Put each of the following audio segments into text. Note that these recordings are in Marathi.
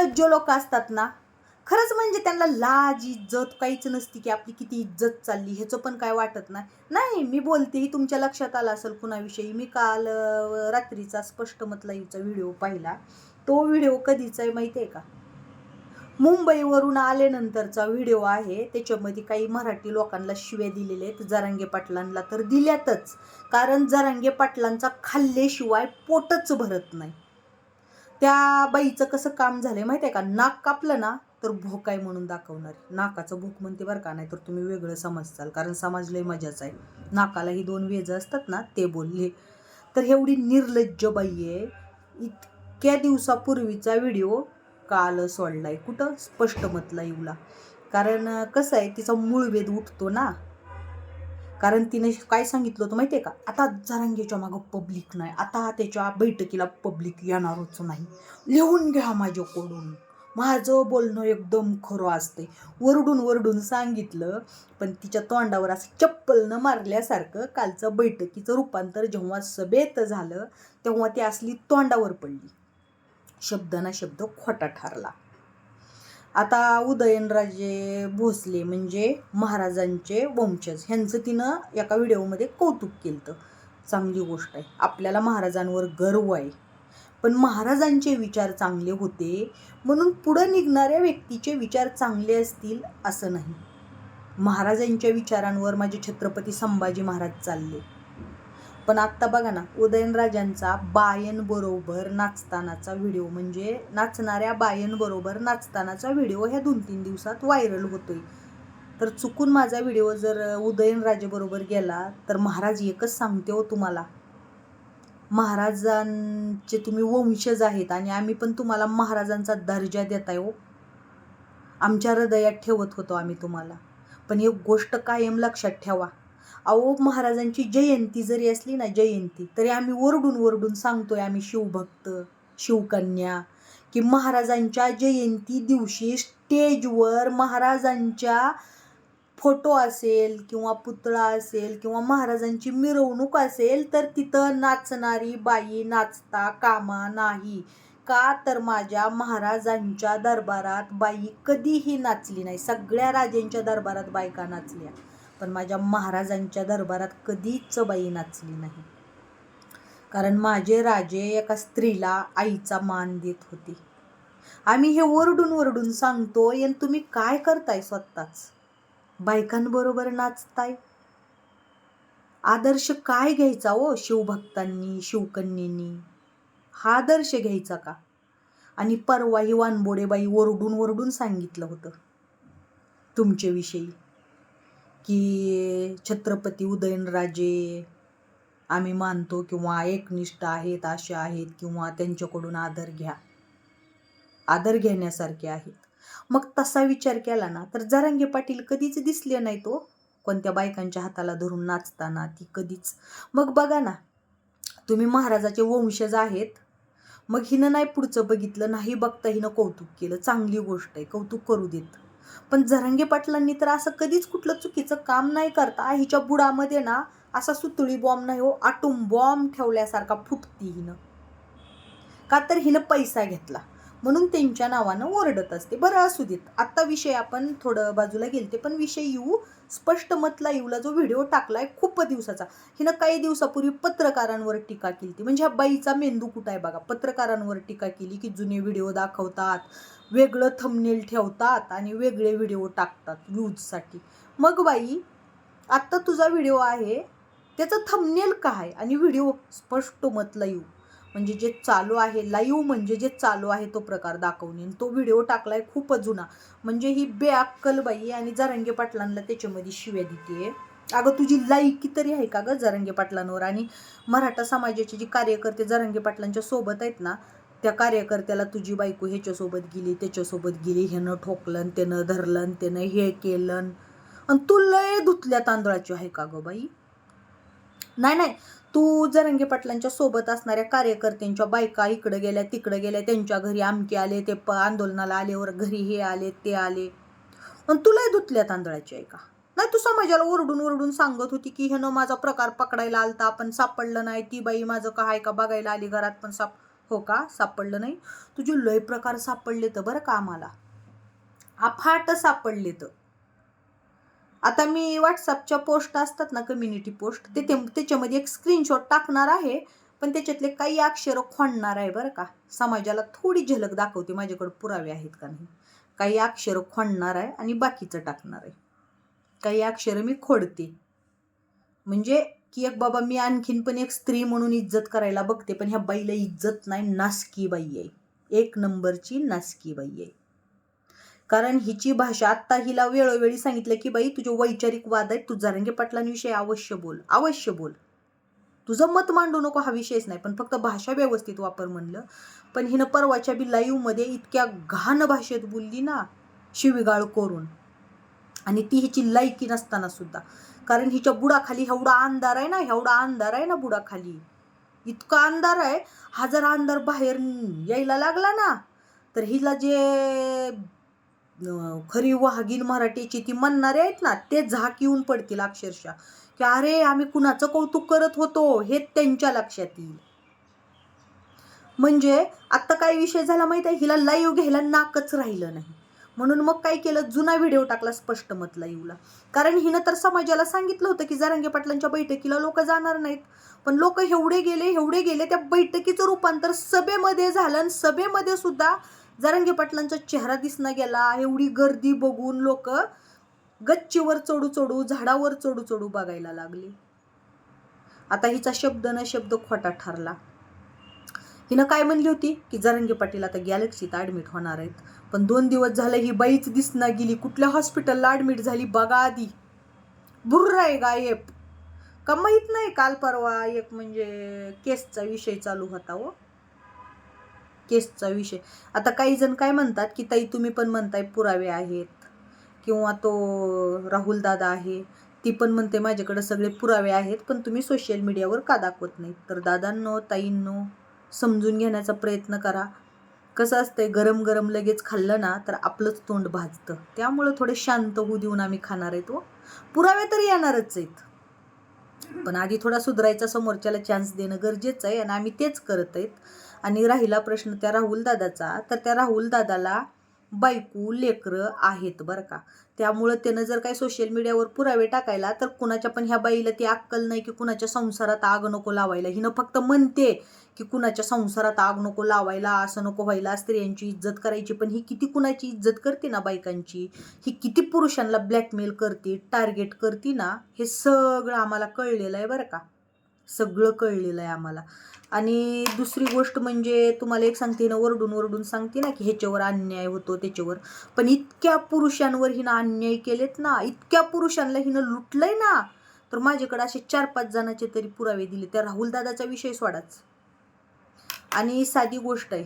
निर्लज्ज लोक असतात ना खरंच म्हणजे त्यांना लाज इज्जत काहीच नसती की आपली किती इज्जत चालली ह्याचं पण काय वाटत नाही. नाही मी बोलते ही तुमच्या लक्षात आलं असेल कुणाविषयी. मी काल रात्रीचा स्पष्ट मतलाईचा व्हिडिओ पाहिला. तो व्हिडिओ कधीचा आहे माहिती आहे का? मुंबईवरून आल्यानंतरचा व्हिडिओ आहे. त्याच्यामध्ये काही मराठी लोकांना शिव्या दिलेल्या आहेत. जरांगे पाटलांना तर दिल्यातच. कारण जरांगे पाटलांचा खाल्ल्याशिवाय पोटच भरत नाही. त्या बाईचं कसं काम झालंय माहिती आहे का? नाक कापलं ना तर भोक आहे म्हणून दाखवणार. नाकाचं भूक म्हणते बरं का नाही तर तुम्ही वेगळं समजचाल कारण समाजलय मजाच आहे. नाकाला ही दोन वेज असतात ना ते बोलले. तर एवढी निर्लज्ज बाई आहे. इतक्या दिवसापूर्वीचा व्हिडिओ काल सोडलाय. कुठं? स्पष्ट मतला येऊला कारण कसं आहे तिचा मूळ वेद उठतो ना. कारण तिने काय सांगितलं होतं माहिती आहे का? आता जरांगेच्या मागं पब्लिक नाही. आता त्याच्या बैठकीला पब्लिक येणारच नाही. लिहून घ्या माझ्याकडून. माझं बोलणं एकदम खरं असते वरडून वरडून सांगितलं पण तिच्या तोंडावर असं चप्पल न मारल्यासारखं कालचं बैठकीचं रूपांतर जेव्हा सभेत झालं तेव्हा ती असली तोंडावर पडली. शब्द ना शब्द खोटा ठरला. आता उदयनराजे भोसले म्हणजे महाराजांचे वंशज. ह्यांचं तिनं एका व्हिडिओमध्ये कौतुक केलं चांगली गोष्ट आहे. आपल्याला महाराजांवर गर्व आहे. पण महाराजांचे विचार चांगले होते म्हणून पुढं निघणाऱ्या व्यक्तीचे विचार चांगले असतील असं नाही. महाराजांच्या विचारांवर माझे छत्रपती संभाजी महाराज चालले. पण आत्ता बघा ना उदयनराजांचा बायनबरोबर नाचतानाचा व्हिडिओ म्हणजे नाचणाऱ्या बायनबरोबर नाचतानाचा व्हिडिओ ह्या दोन तीन दिवसात व्हायरल होतोय. तर चुकून माझा व्हिडिओ जर उदयनराजेबरोबर गेला तर महाराज एकच सांगते हो तुम्हाला. महाराजांचे तुम्ही वंशज आहेत आणि आम्ही पण तुम्हाला महाराजांचा दर्जा देताय हो. आमच्या हृदयात ठेवत होतो आम्ही तुम्हाला. पण एक गोष्ट कायम लक्षात ठेवा. अहो महाराजांची जयंती जरी असली ना जयंती तरी आम्ही ओरडून ओरडून सांगतोय आम्ही शिवभक्त शिवकन्या की महाराजांच्या जयंती दिवशी स्टेजवर महाराजांच्या फोटो असेल किंवा पुतळा असेल किंवा महाराजांची मिरवणूक असेल तर तिथं नाचणारी बाई नाचता कामा नाही. का तर माझ्या महाराजांच्या दरबारात बाई कधीही नाचली नाही. सगळ्या राजांच्या दरबारात बायका नाचल्या. पण माझ्या महाराजांच्या दरबारात कधीच बाई नाचली नाही. कारण माझे राजे एका स्त्रीला आईचा मान देत होते. आम्ही हे ओरडून ओरडून सांगतोय आणि तुम्ही काय करताय स्वतःच? बायकांबरोबर नाचताय? आदर्श काय घ्यायचा हो शिवभक्तांनी शिवकन्यांनी? हा आदर्श घ्यायचा का? आणि परवा ही वानबोडेबाई ओरडून ओरडून सांगितलं होतं. तुमच्याविषयी की छत्रपती उदयनराजे आम्ही मानतो किंवा एकनिष्ठ आहेत असे आहेत किंवा त्यांच्याकडून आदर घ्या. आदर घेण्यासारखे आहेत. मग तसा विचार केला ना तर जरांगे पाटील कधीच दिसले नाही तो हो. कोणत्या बायकांच्या हाताला धरून नाचताना ती कधीच. मग बघा ना तुम्ही महाराजाचे वंशज आहेत. मग हिनं नाही पुढचं बघितलं नाही बघता हिनं कौतुक केलं. चांगली गोष्ट आहे कौतुक करू देत. पण जरंगे पाटलांनी तर असं कधीच कुठलं चुकीचं काम नाही करता. हिच्या बुडामध्ये ना असा सुतळी बॉम्ब नाही हो आटूम बॉम्ब ठेवल्यासारखा फुटती हिनं. का तर हिनं पैसा घेतला. म्हणून त्यांच्या नावानं ओरडत असते. बरं असू देत. आत्ता विषय आपण थोडं बाजूला गेलते पण विषय येऊ स्पष्ट मतला येऊला जो व्हिडिओ टाकलाय खूप दिवसाचा. हिनं काही दिवसापूर्वी पत्रकारांवर टीका केली म्हणजे ह्या बाईचा मेंदू कुठं आहे बघा? पत्रकारांवर टीका केली की जुने व्हिडिओ दाखवतात वेगळं थंबनेल ठेवतात आणि वेगळे व्हिडिओ टाकतात व्ह्यूजसाठी मग बाई आत्ता तुझा व्हिडिओ आहे त्याचं थंबनेल काय? आणि व्हिडिओ स्पष्ट मतला येऊ म्हणजे जे चालू आहे लाईव्ह म्हणजे जे चालू आहे तो प्रकार दाखवणे आणि तो व्हिडिओ टाकलाय खूप जुना. म्हणजे ही बेअक्कल बाई आणि जरांगे पाटलांना त्याच्यामध्ये शिव्या देते अगं तुझी लायकी तरी आहे का गं जरंगे पाटलांवर? आणि मराठा समाजाचे जे कार्यकर्ते जरांगे पाटलांच्या सोबत आहेत ना त्या कार्यकर्त्याला तुझी बायको ह्याच्यासोबत गेली त्याच्यासोबत गेली ह्यानं ठोकलं त्यानं धरलं त्यानं हे केलं. आणि तू लय धुतल्या तांदळाची आहे का गं बाई? नाही नाही. तू जरंगे पाटलांच्या सोबत असणाऱ्या कार्यकर्त्यांच्या बायका इकडं गेल्या तिकडं गेल्या त्यांच्या घरी आमके आले ते प आंदोलनाला आल्यावर घरी हे आले ते आले. पण तुलाही धुतल्या तांदळाची आहे का? नाही तू समाजाला ओरडून ओरडून सांगत होती की ह्यानं माझा प्रकार पकडायला आलता पण सापडलं नाही ती बाई माझं का आहे का बघायला आली घरात पण साप हो का? सापडलं नाही? तुझे लय प्रकार सापडले तर बरं का आम्हाला. अफाट सापडले तर आता मी व्हॉट्सअपच्या पोस्ट असतात ना कम्युनिटी पोस्ट ते त्याच्यामध्ये एक स्क्रीनशॉट टाकणार आहे पण त्याच्यातले काही अक्षरं खोडणार आहे बरं का. समाजाला थोडी झलक दाखवते माझ्याकडे पुरावे आहेत का नाही. काही अक्षरं खोडणार आहे आणि बाकीचं टाकणार आहे. काही अक्षरं मी खोडते. म्हणजे की एक बाबा मी आणखीन पण एक स्त्री म्हणून इज्जत करायला बघते पण ह्या बाईला इज्जत नाही नासकी बाई आहे. एक नंबरची नासकी बाई आहे. कारण हिची भाषा आत्ता हिला वेळोवेळी सांगितलं की बाई तुझे वैचारिक वाद आहेत तू जरांगे पाटलांविषयी अवश्य बोल अवश्य बोल. तुझं मत मांडू नको हा विषयच नाही पण फक्त भाषा व्यवस्थित वापर म्हणलं. पण हिनं परवाच्या बी लाईव्हमध्ये इतक्या घाण भाषेत बोलली ना शिवीगाळ करून. आणि ती हिची लायकी नसताना सुद्धा. कारण हिच्या बुडाखाली एवढा अंधार आहे ना एवढा अंधार आहे ना बुडाखाली. इतका अंधार आहे हा जर अंधार बाहेर यायला लागला ना. तर हिला जे खरी वाघीन मराठीची ती म्हणणारे आहेत ना ते झाक येऊन पडतील अक्षरशः. की अरे आम्ही कुणाचं कौतुक करत होतो हे त्यांच्या लक्षात येईल. म्हणजे आत्ता काय विषय झाला माहिती आहे? हिला लाईव्ह घ्यायला नाकच राहिलं नाही. म्हणून मग काय केलं? जुना व्हिडिओ टाकला स्पष्ट मत लाईव्हला कारण हिनं तर समाजाला सांगितलं होतं की जरांगे पाटलांच्या बैठकीला लोक जाणार नाहीत. पण लोक एवढे गेले एवढे गेले त्या बैठकीचं रूपांतर सभेमध्ये झालं आणि सभेमध्ये सुद्धा जरांगे पाटलांचा चेहरा दिसना गेला एवढी गर्दी बघून लोक गच्चीवर चढू चढू झाडावर चढू चढू बघायला लागले. आता हिचा शब्द न शब्द खोटा ठरला. हिनं काय म्हणली होती? की जरंगे पाटील आता गॅलेक्सीत ॲडमिट होणार आहेत. पण दोन दिवस झालं ही बाईच दिसना गेली. कुठल्या हॉस्पिटलला ॲडमिट झाली बघा आधी. बुर्रा आहे गायब. का माहीत नाही काल परवा एक म्हणजे केसचा विषय चालू होता हो. केसचा विषय. आता काही जण काय म्हणतात की ताई तुम्ही पण म्हणताय पुरावे आहेत. किंवा तो राहुल दादा आहे ती पण म्हणते माझ्याकडे सगळे पुरावे आहेत पण तुम्ही सोशल मीडियावर का दाखवत नाही तर दादांनो ताईंनो समजून घेण्याचा प्रयत्न करा. कसं असतंय गरम गरम लगेच खाल्लं ना तर आपलंच तोंड भाजतं. त्यामुळं थोडे शांत होऊ देऊन आम्ही खाणार आहेत व पुरावे तर येणारच आहेत. पण आधी थोडा सुधारायचा समोरच्याला चान्स देणं गरजेचं आहे आणि आम्ही तेच करत आहेत. आणि राहिला प्रश्न त्या राहुल दादाचा तर त्या राहुल दादाला बायकू लेकरं आहेत बरं का. त्यामुळं त्यानं जर काही सोशल मीडियावर पुरावे टाकायला तर कुणाच्या पण ह्या बाईला ती अक्कल नाही की कुणाच्या संसारात आग नको लावायला. हिनं फक्त म्हणते की कुणाच्या संसारात आग नको लावायला असं नको व्हायला स्त्रियांची इज्जत करायची पण ही किती कुणाची इज्जत करते ना बायकांची? ही किती पुरुषांना ब्लॅकमेल करते टार्गेट करते ना? हे सगळं आम्हाला कळलेलं आहे बरं का. सगळं कळलेलं आहे आम्हाला. आणि दुसरी गोष्ट म्हणजे तुम्हाला एक सांगते ना वरडून वरडून सांगते ना की ह्याच्यावर अन्याय होतो त्याच्यावर. पण इतक्या पुरुषांवर हिनं अन्याय केलेत ना इतक्या पुरुषांना हिनं लुटलंय ना तर माझ्याकडे असे चार पाच जणांचे तरी पुरावे दिले. त्या राहुल दादाचा विषय सोडाच. आणि साधी गोष्ट आहे.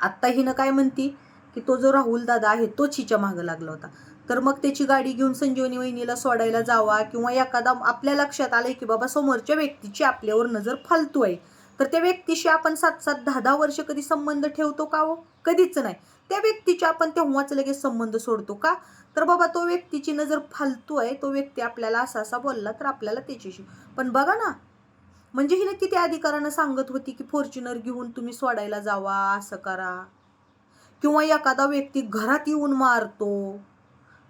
आत्ता हिनं काय म्हणती की तो जो राहुल दादा आहे तोच हिच्या मागं लागला होता. तर मग त्याची गाडी घेऊन संजीवनी वहिनीला सोडायला जावा किंवा एखादा आपल्या लक्षात आलंय की बाबा समोरच्या व्यक्तीची आपल्यावर नजर फालतू आहे तर त्या व्यक्तीशी आपण सात सात दहा दहा वर्ष कधी संबंध ठेवतो का हो? कधीच नाही. त्या व्यक्तीची आपण तेव्हाच लगेच संबंध सोडतो का? तर बाबा तो व्यक्तीची नजर फालतू आहे तो व्यक्ती आपल्याला असा असा बोलला तर आपल्याला त्याच्याशी. पण बघा ना म्हणजे हिने किती अधिकारानं सांगत होती की फॉर्च्युनर घेऊन तुम्ही सोडायला जावा असं करा. किंवा एखादा व्यक्ती घरात येऊन मारतो.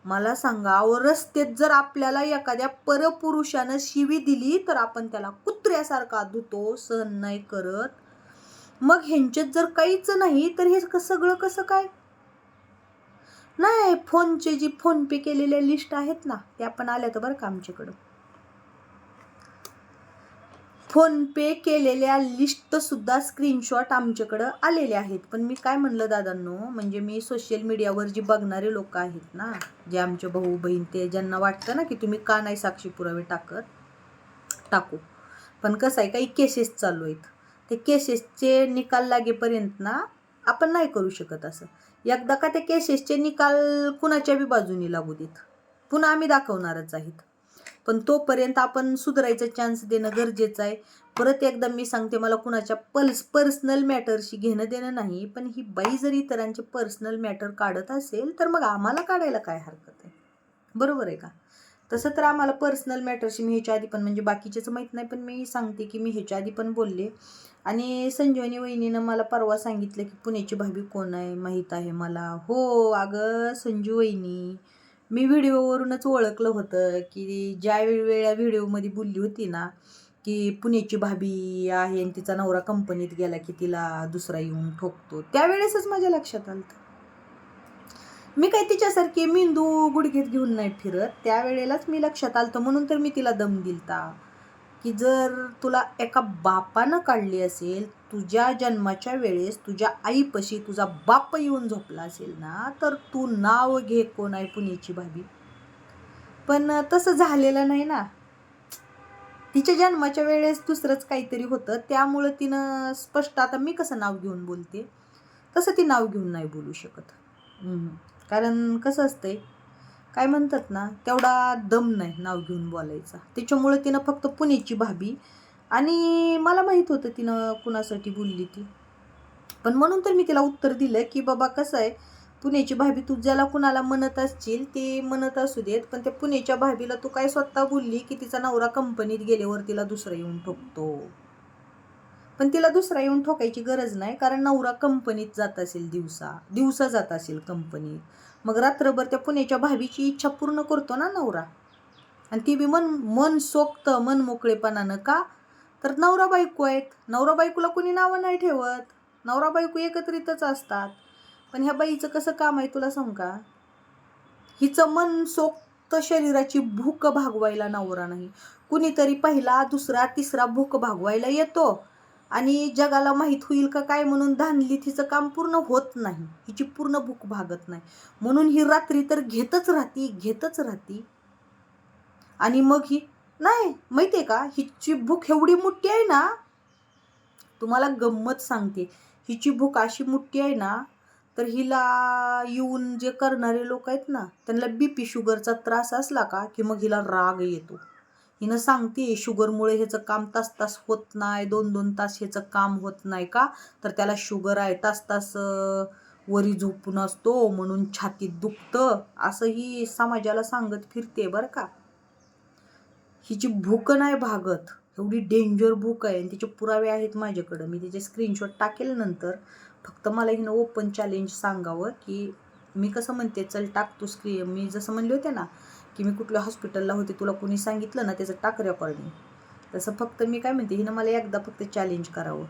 मला सांगा अहो रस्त्यात जर आपल्याला एखाद्या परपुरुषानं शिवी दिली तर आपण त्याला कुत्र्यासारखा धुतो सहन नाही करत. मग ह्यांच्यात जर काहीच नाही तर हे सगळं कसं काय? नाही फोनचे जी फोन पे केलेल्या लिस्ट आहेत ना त्या पण आल्या तर बरं का आमच्याकडं. फोनपे केलेल्या लिस्टसुद्धा स्क्रीनशॉट आमच्याकडं आलेले आहेत. पण मी काय म्हणलं दादांनो म्हणजे मी सोशल मीडियावर जी बघणारे लोक आहेत ना जे आमचे भाऊ बहीण ते ज्यांना वाटतं ना की तुम्ही का नाही साक्षी पुरावे टाकत टाकू. पण कसं आहे काही केसेस चालू आहेत. ते केसेसचे निकाल लागेपर्यंत ना आपण नाही करू शकत असं. एकदा का ते केसेसचे निकाल कुणाच्या बी बाजूनी लागू देत? पुन्हा आम्ही दाखवणारच आहेत. पण तोपर्यंत आपण सुधारायचा चान्स देणं गरजेचं आहे. परत एकदा मी सांगते मला कुणाच्या पल्स पर्सनल मॅटरशी घेणं देणं नाही पण ही बाई जर इतरांचे पर्सनल मॅटर काढत असेल तर मग आम्हाला काढायला काय हरकत आहे? बरोबर आहे का? तसं तर आम्हाला पर्सनल मॅटरशी मी ह्याच्या आधी पण म्हणजे बाकीचेच माहीत नाही पण मी सांगते की मी ह्याच्या आधी पण बोलले. आणि संजीवनी वहिनीनं मला परवा सांगितलं की पुण्याची भाभी कोण आहे? माहीत आहे मला. हो अगं संजू वहिनी. मी व्हिडिओवरूनच ओळखलं होतं की ज्या वेळा व्हिडिओमध्ये बोलली होती ना की पुण्याची भाभी आहे आणि तिचा नवरा कंपनीत गेला की तिला दुसरा येऊन ठोकतो. त्यावेळेसच माझ्या लक्षात आलं. मी काही तिच्यासारखी मेंदू गुडघेत घेऊन नाही फिरत. त्यावेळेलाच मी लक्षात आलतं म्हणून तर मी तिला दम दिलता. की जर तुला एका बापानं काढली असेल तुझ्या जन्माच्या वेळेस तुझ्या आईपशी तुझा बाप येऊन झोपला असेल ना तर तू नाव घे कोण आहे पुण्याची भाभी. पण तसं झालेलं नाही ना. तिच्या जन्माच्या वेळेस दुसरंच काहीतरी होतं त्यामुळं तिनं स्पष्ट आता मी कसं नाव घेऊन बोलते? तसं ती नाव घेऊन नाही बोलू शकत. कारण कसं असतंय काय म्हणतात ना तेवढा दम नाही नाव घेऊन बोलायचा. त्याच्यामुळं तिनं फक्त पुण्याची भाभी आणि मला माहीत होतं तिनं कुणासाठी बोलली ती. पण म्हणून तर मी तिला उत्तर दिलं की बाबा कसं आहे? पुण्याची भाभी तू ज्याला कुणाला म्हणत असशील ते म्हणत असू देत पण त्या पुण्याच्या भाभीला तू काय स्वतः बोलली की तिचा नवरा कंपनीत गेल्यावर तिला दुसरा येऊन ठोकतो? पण तिला दुसरा येऊन ठोकायची गरज नाही कारण नवरा कंपनीत जात असेल दिवसा दिवसा जात असेल कंपनीत. मग रात्रभर त्या पुण्याच्या भावीची इच्छा पूर्ण करतो ना नवरा. आणि ती बी मन मन सोक्त मन मोकळेपणानं का? तर नवरा बायको आहेत. नवरा बायकोला कोणी नावं नाही ठेवत. नवरा बायको एकत्रितच असतात. पण ह्या बाईचं कसं काम आहे तुला सांग का? हिचं मन सोक्त शरीराची भूक भागवायला नवरा नाही. कुणीतरी पहिला दुसरा तिसरा भूक भागवायला येतो. आणि जगाला माहीत होईल का काय म्हणून धानली तिचं काम पूर्ण होत नाही. हिची पूर्ण भूक भागत नाही. म्हणून ही रात्री तर घेतच राहती घेतच राहती. आणि मग ही नाही माहिती आहे का? हिची भूक एवढी मोठी आहे ना? तुम्हाला गंमत सांगते. हिची भूक अशी मोठी आहे ना तर हिला येऊन जे करणारे लोक आहेत ना त्यांना बी पी शुगरचा त्रास असला का की मग हिला राग येतो. हिनं सांगते शुगरमुळे ह्याचं काम तास तास होत नाही दोन दोन तास ह्याचं काम होत नाही का? तर त्याला शुगर आहे तास तास वरी झोपून असतो म्हणून छातीत दुखतं. असं ही समाजाला सांगत फिरते बरं का. हिची भूक नाही भागत. एवढी डेंजर भूक आहे आणि तिचे पुरावे आहेत माझ्याकडं. मी तिचे स्क्रीनशॉट टाकेल नंतर. फक्त मला हिनं ओपन चॅलेंज सांगावं की मी कसं म्हणते चल टाक तू स्क्री मी जसं म्हणले होते ना की मी कुठल्या हॉस्पिटलला होते तुला कोणी सांगितलं ना त्याचं टाक रेकॉर्डिंग तसं फक्त मी काय म्हणते हिनं मला एकदा फक्त चॅलेंज करावं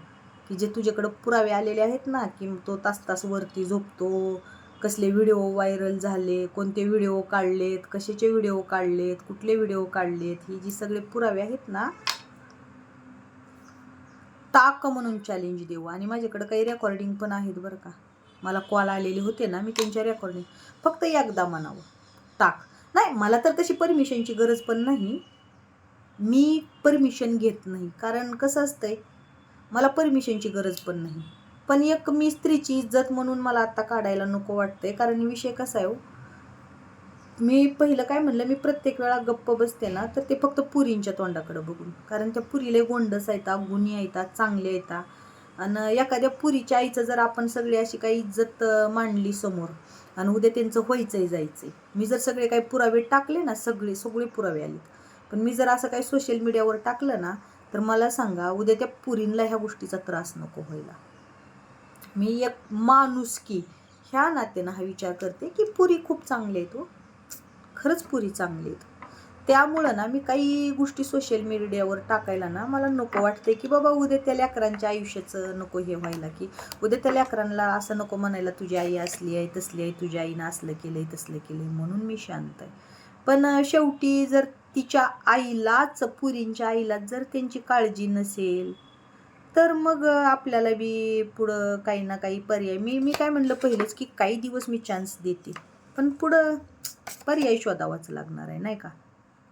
की जे तुझ्याकडं पुरावे आलेले आहेत ना की तो तास तास वरती झोपतो कसले व्हिडिओ व्हायरल झाले कोणते व्हिडिओ काढलेत कशाचे व्हिडिओ काढलेत कुठले व्हिडिओ काढलेत ही जी सगळे पुरावे आहेत ना टाक म्हणून चॅलेंज देऊ. आणि माझ्याकडं काही रेकॉर्डिंग पण आहेत बरं का. मला कॉल आलेले होते ना मी त्यांच्या रेकॉर्डिंग फक्त एकदा म्हणावं. टाक. नाही मला तर तशी परमिशनची गरज पण नाही. मी परमिशन घेत नाही. कारण कसं असतंय मला परमिशनची गरज पण नाही. पण एक मी स्त्रीची इज्जत म्हणून मला आत्ता काढायला नको वाटतंय. कारण विषय कसा आहे हो, मी पहिलं काय म्हणलं मी प्रत्येक वेळा गप्प बसते ना तर ते फक्त पुरींच्या तोंडाकडे बघून. कारण त्या पुरीला गोंडस येतात गुणी येतात चांगले येतात आणि एखाद्या पुरीच्या आईचं जर आपण सगळी अशी काही इज्जत मांडली समोर आणि उद्या त्यांचं व्हायचंय जायचंय. मी जर सगळे काही पुरावे टाकले ना सगळे सगळे पुरावे आलेत. पण मी जर असं काही सोशल मीडियावर टाकलं ना तर मला सांगा उद्या त्या पुरींला ह्या गोष्टीचा त्रास नको व्हायला. मी एक माणुसकी ह्या नात्यानं हा विचार करते की पुरी खूप चांगली आहे तो हो. खरंच पुरी चांगली आहेत. त्यामुळं ना मी काही गोष्टी सोशल मीडियावर टाकायला ना मला नको वाटते की बाबा उद्या त्या लेकरांच्या आयुष्याचं नको हे व्हायला की उद्या त्या लेकरांना असं नको म्हणायला तुझी आई असली आहे तसली आहे तुझ्या आईनं असलं केलं आहे तसलं केलं आहे म्हणून मी शांत आहे. पण शेवटी जर तिच्या आईलाच पुरींच्या आईलाच जर त्यांची काळजी नसेल तर मग आपल्याला बी पुढं काही ना काही पर्याय मी मी काय म्हणलं पहिलेच की काही दिवस मी चान्स देते पण पुढं पर्याय शोधावाच लागणार आहे नाही का?